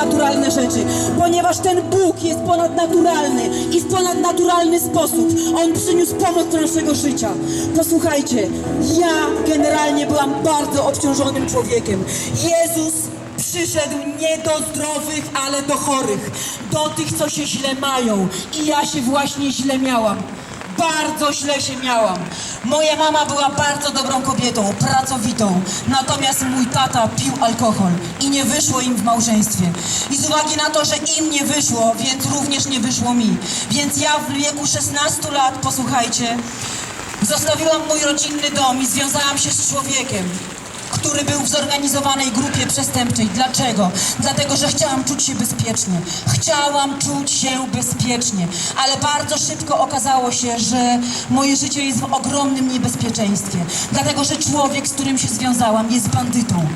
ponadnaturalne rzeczy, ponieważ ten Bóg jest ponadnaturalny i w ponadnaturalny sposób On przyniósł pomoc do naszego życia. Posłuchajcie, ja generalnie byłam bardzo obciążonym człowiekiem. Jezus przyszedł nie do zdrowych, ale do chorych, do tych, co się źle mają. I ja się właśnie źle miałam. Bardzo źle się miałam. Moja mama była bardzo dobrą kobietą, pracowitą. Natomiast mój tata pił alkohol i nie wyszło im w małżeństwie. I z uwagi na to, że im nie wyszło, więc również nie wyszło mi. Więc ja w wieku 16 lat, posłuchajcie, zostawiłam mój rodzinny dom i związałam się z człowiekiem, który był w zorganizowanej grupie przestępczej. Dlaczego? Dlatego, że chciałam czuć się bezpiecznie. Chciałam czuć się bezpiecznie, ale bardzo szybko okazało się, że moje życie jest w ogromnym niebezpieczeństwie. Dlatego, że człowiek, z którym się związałam, jest bandytą.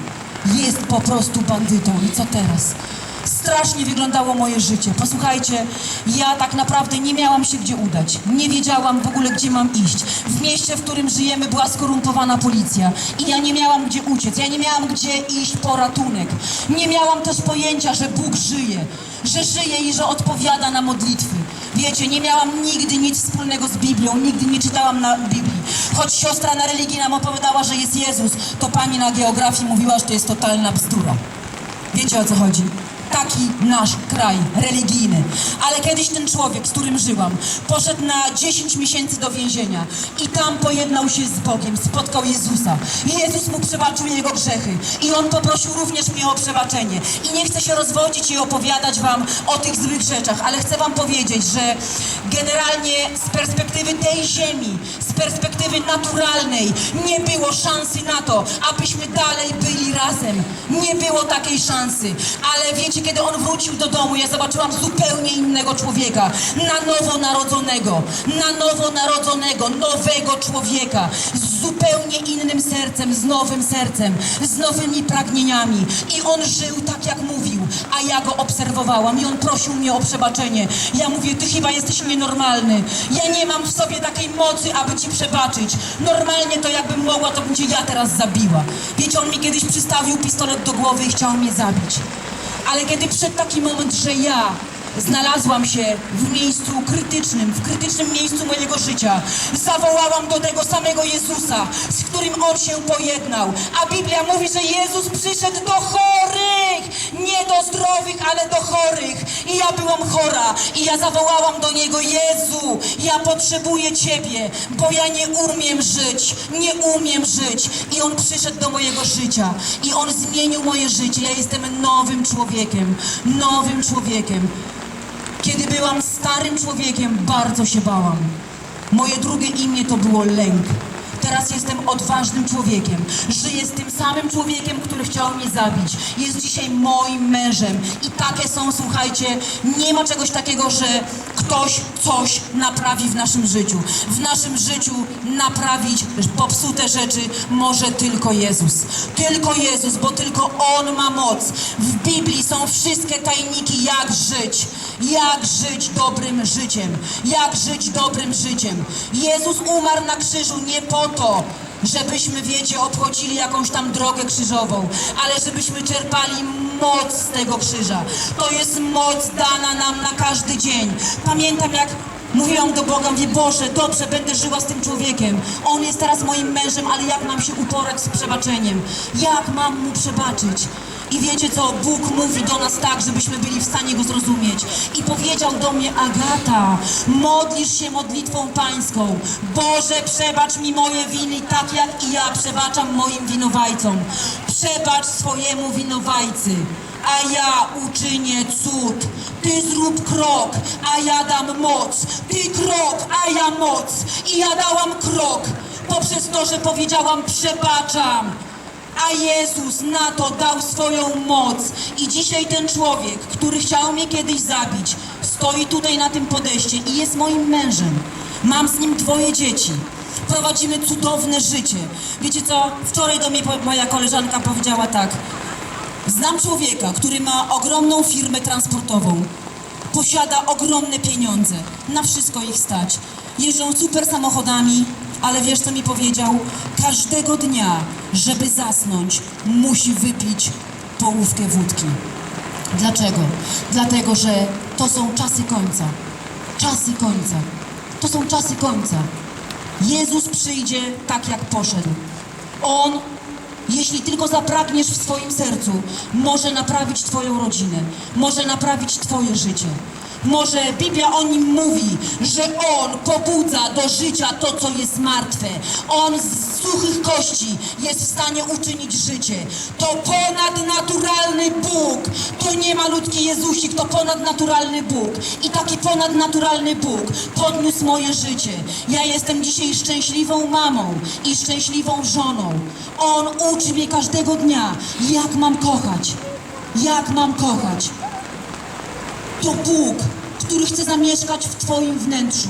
Jest po prostu bandytą. I co teraz? Strasznie wyglądało moje życie. Posłuchajcie, ja tak naprawdę nie miałam się gdzie udać. Nie wiedziałam w ogóle, gdzie mam iść. W mieście, w którym żyjemy, była skorumpowana policja i ja nie miałam gdzie uciec. Ja nie miałam gdzie iść po ratunek. Nie miałam też pojęcia, że Bóg żyje, że żyje i że odpowiada na modlitwy. Wiecie, nie miałam nigdy nic wspólnego z Biblią, nigdy nie czytałam na Biblii. Choć siostra na religii nam opowiadała, że jest Jezus, to pani na geografii mówiła, że to jest totalna bzdura. Wiecie o co chodzi? Taki nasz kraj religijny. Ale kiedyś ten człowiek, z którym żyłam, poszedł na 10 miesięcy do więzienia i tam pojednał się z Bogiem, spotkał Jezusa. Jezus mu przebaczył jego grzechy. I on poprosił również mnie o przebaczenie. I nie chcę się rozwodzić i opowiadać wam o tych złych rzeczach, ale chcę wam powiedzieć, że generalnie z perspektywy tej ziemi, z perspektywy naturalnej, nie było szansy na to, abyśmy dalej razem. Nie było takiej szansy. Ale wiecie, kiedy on wrócił do domu, ja zobaczyłam zupełnie innego człowieka. Na nowo narodzonego. Na nowo narodzonego, nowego człowieka. Zupełnie innym sercem, z nowym sercem, z nowymi pragnieniami. I on żył tak, jak mówił, a ja go obserwowałam i on prosił mnie o przebaczenie. Ja mówię, ty chyba jesteś nienormalny. Ja nie mam w sobie takiej mocy, aby ci przebaczyć. Normalnie to jakbym mogła, to bym cię ja teraz zabiła. Wiecie, on mi kiedyś przystawił pistolet do głowy i chciał mnie zabić. Ale kiedy przyszedł taki moment, że ja znalazłam się w miejscu krytycznym, w krytycznym miejscu mojego życia, zawołałam do tego samego Jezusa, z którym On się pojednał. A Biblia mówi, że Jezus przyszedł do chorych, nie do zdrowych, ale do chorych. I ja byłam chora i ja zawołałam do Niego, Jezu, ja potrzebuję Ciebie, bo ja nie umiem żyć, nie umiem żyć. I On przyszedł do mojego życia i On zmienił moje życie. Ja jestem nowym człowiekiem, nowym człowiekiem. Kiedy byłam starym człowiekiem, bardzo się bałam. Moje drugie imię to było lęk. Teraz jestem odważnym człowiekiem. Żyję z tym samym człowiekiem, który chciał mnie zabić. Jest dzisiaj moim mężem. I takie są, słuchajcie, nie ma czegoś takiego, że ktoś coś naprawi w naszym życiu. W naszym życiu naprawić popsute rzeczy może tylko Jezus. Tylko Jezus, bo tylko On ma moc. W Biblii są wszystkie tajniki, jak żyć. Jak żyć dobrym życiem. Jak żyć dobrym życiem. Jezus umarł na krzyżu nie po to, żebyśmy, wiecie, obchodzili jakąś tam drogę krzyżową, ale żebyśmy czerpali moc z tego krzyża. To jest moc dana nam na każdy dzień. Pamiętam, jak mówiłam do Boga, mówię, Boże, dobrze, będę żyła z tym człowiekiem. On jest teraz moim mężem, ale jak mam się uporać z przebaczeniem? Jak mam mu przebaczyć? I wiecie co, Bóg mówi do nas tak, żebyśmy byli w stanie Go zrozumieć. I powiedział do mnie, Agata, modlisz się modlitwą pańską. Boże, przebacz mi moje winy, tak jak i ja przebaczam moim winowajcom. Przebacz swojemu winowajcy, a ja uczynię cud. Ty zrób krok, a ja dam moc. Ty krok, a ja moc. I ja dałam krok poprzez to, że powiedziałam przebaczam. A Jezus na to dał swoją moc. I dzisiaj ten człowiek, który chciał mnie kiedyś zabić, stoi tutaj na tym podejście i jest moim mężem. Mam z nim dwoje dzieci. Prowadzimy cudowne życie. Wiecie co? Wczoraj do mnie moja koleżanka powiedziała tak. Znam człowieka, który ma ogromną firmę transportową. Posiada ogromne pieniądze. Na wszystko ich stać. Jeżdżą super samochodami, ale wiesz co mi powiedział? Każdego dnia, żeby zasnąć, musi wypić połówkę wódki. Dlaczego? Dlatego, że to są czasy końca. Czasy końca. To są czasy końca. Jezus przyjdzie tak, jak poszedł. On, jeśli tylko zapragniesz w swoim sercu, może naprawić Twoją rodzinę, może naprawić Twoje życie. Może Biblia o nim mówi, że On pobudza do życia to, co jest martwe. On z suchych kości jest w stanie uczynić życie. To ponadnaturalny Bóg. To nie malutki Jezusik, to ponadnaturalny Bóg. I taki ponadnaturalny Bóg podniósł moje życie. Ja jestem dzisiaj szczęśliwą mamą i szczęśliwą żoną. On uczy mnie każdego dnia, jak mam kochać. Jak mam kochać. To Bóg, który chce zamieszkać w Twoim wnętrzu.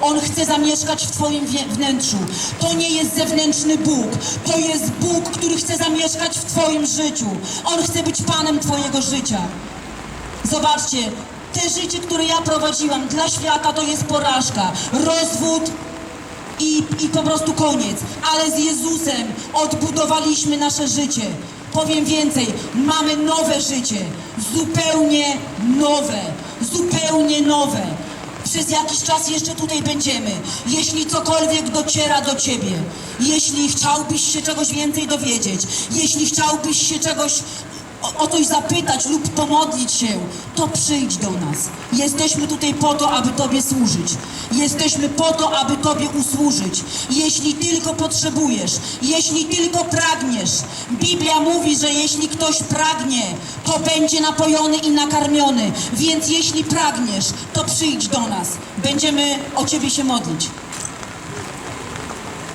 On chce zamieszkać w Twoim wnętrzu. To nie jest zewnętrzny Bóg. To jest Bóg, który chce zamieszkać w Twoim życiu. On chce być Panem Twojego życia. Zobaczcie, te życie, które ja prowadziłam dla świata, to jest porażka. Rozwód, i, i po prostu koniec. Ale z Jezusem odbudowaliśmy nasze życie. Powiem więcej, mamy nowe życie. Zupełnie nowe. Zupełnie nowe. Przez jakiś czas jeszcze tutaj będziemy. Jeśli cokolwiek dociera do Ciebie, jeśli chciałbyś się czegoś więcej dowiedzieć, jeśli chciałbyś się czegoś o, coś zapytać lub pomodlić się, to przyjdź do nas. Jesteśmy tutaj po to, aby Tobie służyć. Jesteśmy po to, aby Tobie usłużyć. Jeśli tylko potrzebujesz, jeśli tylko pragniesz. Biblia mówi, że jeśli ktoś pragnie, to będzie napojony i nakarmiony. Więc jeśli pragniesz, to przyjdź do nas. Będziemy o Ciebie się modlić.